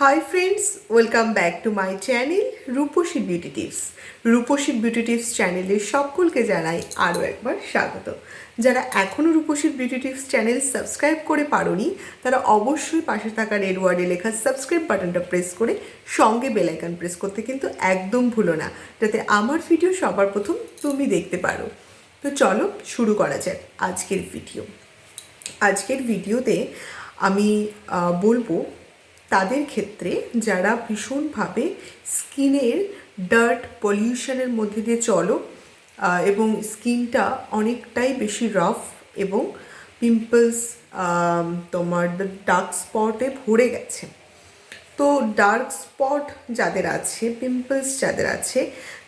Hi friends welcome back to my channel Rupasi beauty tips Rupasi beauty tips চ্যানেলের সকলকে জানাই আরও একবার স্বাগত। যারা এখনও Rupasi beauty tips channel subscribe করে পারোনি, তারা অবশ্যই পাশে থাকা রেড ওয়ার্ডে লেখা সাবস্ক্রাইব বাটনটা প্রেস করে সঙ্গে বেলাইকন প্রেস করতে কিন্তু একদম ভুলো না, যাতে আমার ভিডিও সবার প্রথম তুমি দেখতে পারো। তো চলো শুরু করা যাক আজকের ভিডিও আজকের ভিডিওতে আমি বলব তাদের ক্ষেত্রে যারা ভীষণভাবে স্কিনের ডার্ট পলিউশনের মধ্যে দিয়ে চলো এবং স্কিনটা অনেকটাই বেশি রাফ এবং পিম্পলস তোমার ডার্ক স্পটে ভরে গেছে। তো ডার্ক স্পট যাদের আছে, পিম্পলস যাদের আছে,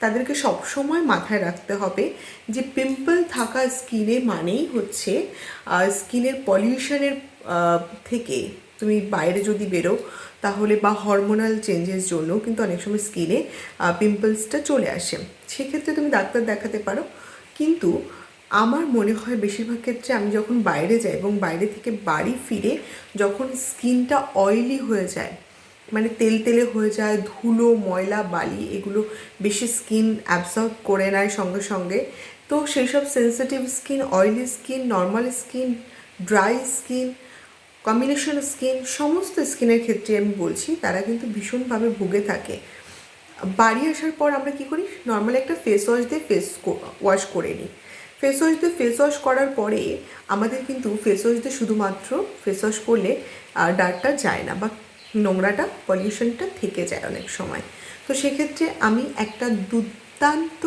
তাদেরকে সবসময় মাথায় রাখতে হবে যে পিম্পল থাকা স্কিনে মানেই হচ্ছে স্কিনের পলিউশনের থেকে তুমি বাইরে যদি বেরো, তাহলে বা হরমোনাল চেঞ্জের জন্য কিন্তু অনেক সময় স্কিনে পিম্পলসটা চলে আসে। সেক্ষেত্রে তুমি ডাক্তার দেখাতে পারো। কিন্তু আমার মনে হয় বেশিরভাগ ক্ষেত্রে আমি যখন বাইরে যাই এবং বাইরে থেকে বাড়ি ফিরে যখন স্কিনটা অয়েলি হয়ে যায় মানে তেল তেলে হয়ে যায়, ধুলো, ময়লা, বালি, এগুলো বেশি স্কিন অ্যাবসর্ব করে নেয় সঙ্গে সঙ্গে, তো সেই সব sensitive skin oily skin normal skin dry skin combination skin সমস্ত স্কিনের ক্ষেত্রে আমি বলছি, তারা কিন্তু ভীষণভাবে ভুগে থাকে। বাড়ি আসার পর আমরা কি করি? নর্মাল একটা ফেস ওয়াশ দিয়ে ফেস ওয়াশ করে নিই। ফেস ওয়াশ দিয়ে ফেস ওয়াশ করার পরে আমাদের কিন্তু ফেস ওয়াশ দিয়ে শুধুমাত্র ফেস ওয়াশ করলে ডার্টটা যায় না বা নোংরাটা পলিউশনটা থেকে যায় অনেক সময়। তো সেক্ষেত্রে আমি একটা দুর্দান্ত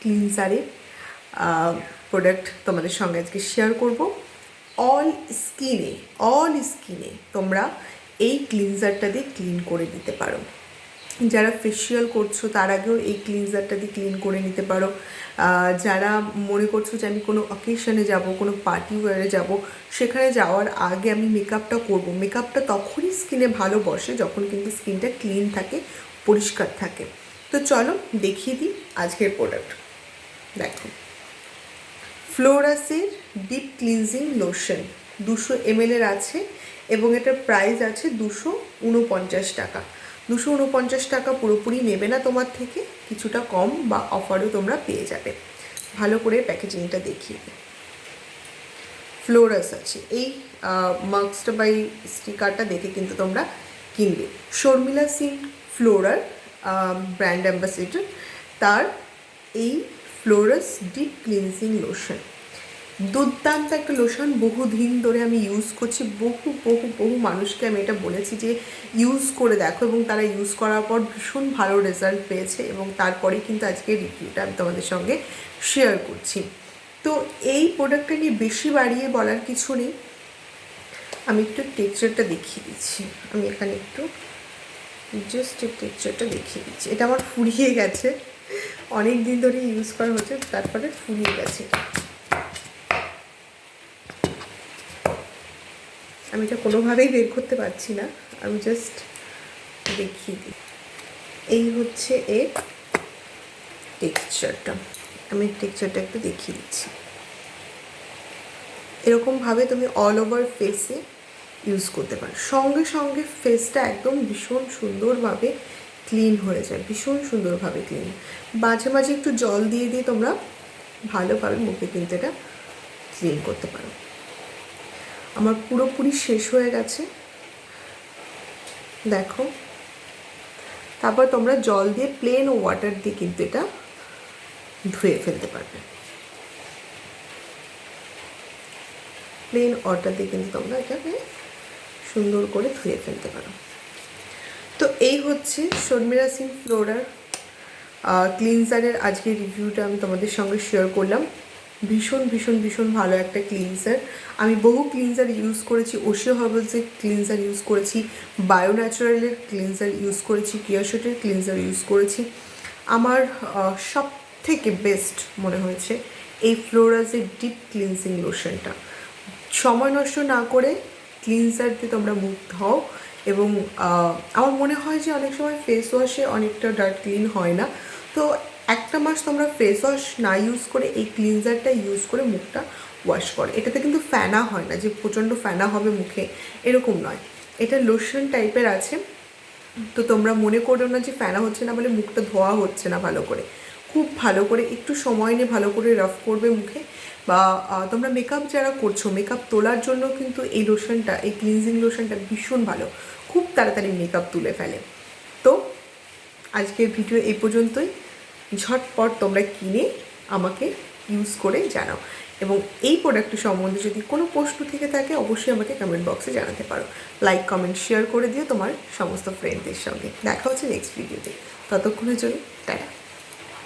ক্লিনজারের প্রোডাক্ট তোমাদের সঙ্গে আজকে শেয়ার করব। অল স্কিনে অল স্কিনে তোমরা এই ক্লিনজারটা দিয়ে ক্লিন করে দিতে পারো। যারা ফেসিয়াল করছ, তার আগেও এই ক্লিনজারটা দিয়ে ক্লিন করে নিতে পারো। যারা মনে করছ যে আমি কোনো অকেশনে যাব, কোনো পার্টি ওয়ারে যাব, সেখানে যাওয়ার আগে আমি মেকআপটা করব। মেকআপটা তখনই স্কিনে ভালো বসে, যখন কিন্তু স্কিনটা ক্লিন থাকে, পরিষ্কার থাকে। তো চলো দেখিয়ে দিই আজকের প্রোডাক্ট দেখো। ফ্লোরাসের ডিপ ক্লিনজিং লোশন, দুশো এমএলের আছে এবং এটার প্রাইস আছে দুশো উনপঞ্চাশ টাকা। দুশো উনপঞ্চাশ টাকা পুরোপুরি নেবে না তোমার থেকে, কিছুটা কম বা অফারও তোমরা পেয়ে যাবে। ভালো করে প্যাকেজিংটা দেখিয়ে ফ্লোরাস আছে, এই মার্কসটা বাই স্টিকারটা দেখে কিন্তু তোমরা কিনবে। শর্মিলা সিং ফ্লোরার ব্র্যান্ড অ্যাম্বাসেডর, তার এই ফ্লোরাস ডিপ ক্লিনজিং লোশন দুর্দান্ত একটা লোশন বহুদিন ধরে আমি ইউজ করছি, বহু বহু বহু মানুষকে আমি এটা বলেছি যে ইউজ করে দেখো এবং তারা ইউজ করার পর ভীষণ ভালো রেজাল্ট পেয়েছে এবং তারপরেই কিন্তু আজকে রিভিউটা আমি তোমাদের সঙ্গে শেয়ার করছি। তো এই প্রোডাক্টটা নিয়ে বেশি বাড়িয়ে বলার কিছু নেই। আমি একটু টেক্সচারটা দেখিয়ে দিচ্ছি। আমি এখানে একটু জাস্ট টেক্সচারটা দেখিয়ে দিচ্ছি। এটা আমার ফুরিয়ে গেছে। অনেক দিন ধরে ইউজ করা হচ্ছে, তারপরে ফুরিয়ে গেছে। আমি এটা কোনোভাবেই বের করতে পারছি না, আমি জাস্ট দেখিয়ে দিই। এই হচ্ছে এর টেক্সচারটা আমি টেক্সচারটা একটু দেখিয়ে দিচ্ছি। এরকমভাবে তুমি অল ওভার ফেসে ইউজ করতে পারো। সঙ্গে সঙ্গে ফেসটা একদম ভীষণ সুন্দরভাবে ক্লিন হয়ে যায়, ভীষণ সুন্দরভাবে ক্লিন মাঝে মাঝে একটু জল দিয়ে দিয়ে তোমরা ভালোভাবে মুখে কিন্তু এটা ক্লিন করতে পারো। আমার পুরোপুরি শেষ হয়ে গেছে। দেখো। তারপর তোমরা জল দিয়ে প্লেন ওয়াটার দিয়ে কিন্তু এটা ধুয়ে ফেলতে পারবে। প্লেন ওয়াটার দিয়ে কিন্তু তোমরা এটাকে সুন্দর করে ধুয়ে ফেলতে পারো। তো এই হচ্ছে শর্মিলা সিং ফ্লোরার ক্লিনজারের আজকে রিভিউটা আমি তোমাদের সঙ্গে শেয়ার করলাম। ভীষণ ভীষণ ভীষণ ভালো একটা ক্লিনজার আমি বহু ক্লিনজার ইউজ করেছি ওশিও হার্বালসের ক্লিনজার ইউজ করেছি বায়ো ন্যাচারালের ক্লিনজার ইউজ করেছি কিয়াশটের ক্লিনজার ইউজ করেছি। আমার সব থেকে বেস্ট মনে হয়েছে এই ফ্লোরাজের ডিপ ক্লিনজিং লোশনটা সময় নষ্ট না করে ক্লিনজার দিয়ে তোমরা মুখ ধাও এবং আমার মনে হয় যে অনেক সময় ফেস ওয়াশে অনেকটা ডার্ট ক্লিন হয় না। তো একটা মাস তোমরা ফেস ওয়াশ না ইউজ করে এই ক্লিনজারটা ইউজ করে মুখটা ওয়াশ করো। এটাতে কিন্তু ফ্যানা হয় না, যে প্রচণ্ড ফ্যানা হবে মুখে, এরকম নয়। এটা লোশন টাইপের আছে। তো তোমরা মনে করো না যে ফ্যানা হচ্ছে না বলে মুখটা ধোয়া হচ্ছে না ভালো করে। খুব ভালো করে, একটু সময় নিয়ে ভালো করে রাফ করবে মুখে। বা তোমরা মেকআপ যারা করছ মেকআপ তোলার জন্য কিন্তু এই লোশনটা এই ক্লিনজিং লোশনটা ভীষণ ভালো। খুব তাড়াতাড়ি মেকআপ তুলে ফেলে। তো, আজকের ভিডিও এই পর্যন্তই। ঝটপট তোমরা কিনে আমাকে ইউজ করে জানাও। এবং এই প্রোডাক্টটি সম্বন্ধে যদি কোনো প্রশ্ন থেকে থাকে, অবশ্যই আমাকে কমেন্ট বক্সে জানাতে পারো। লাইক কমেন্ট শেয়ার করে দিও তোমার সমস্ত ফ্রেন্ডদের সঙ্গে। দেখা হচ্ছে নেক্সট ভিডিওতে ততক্ষণের জন্য, টাটা।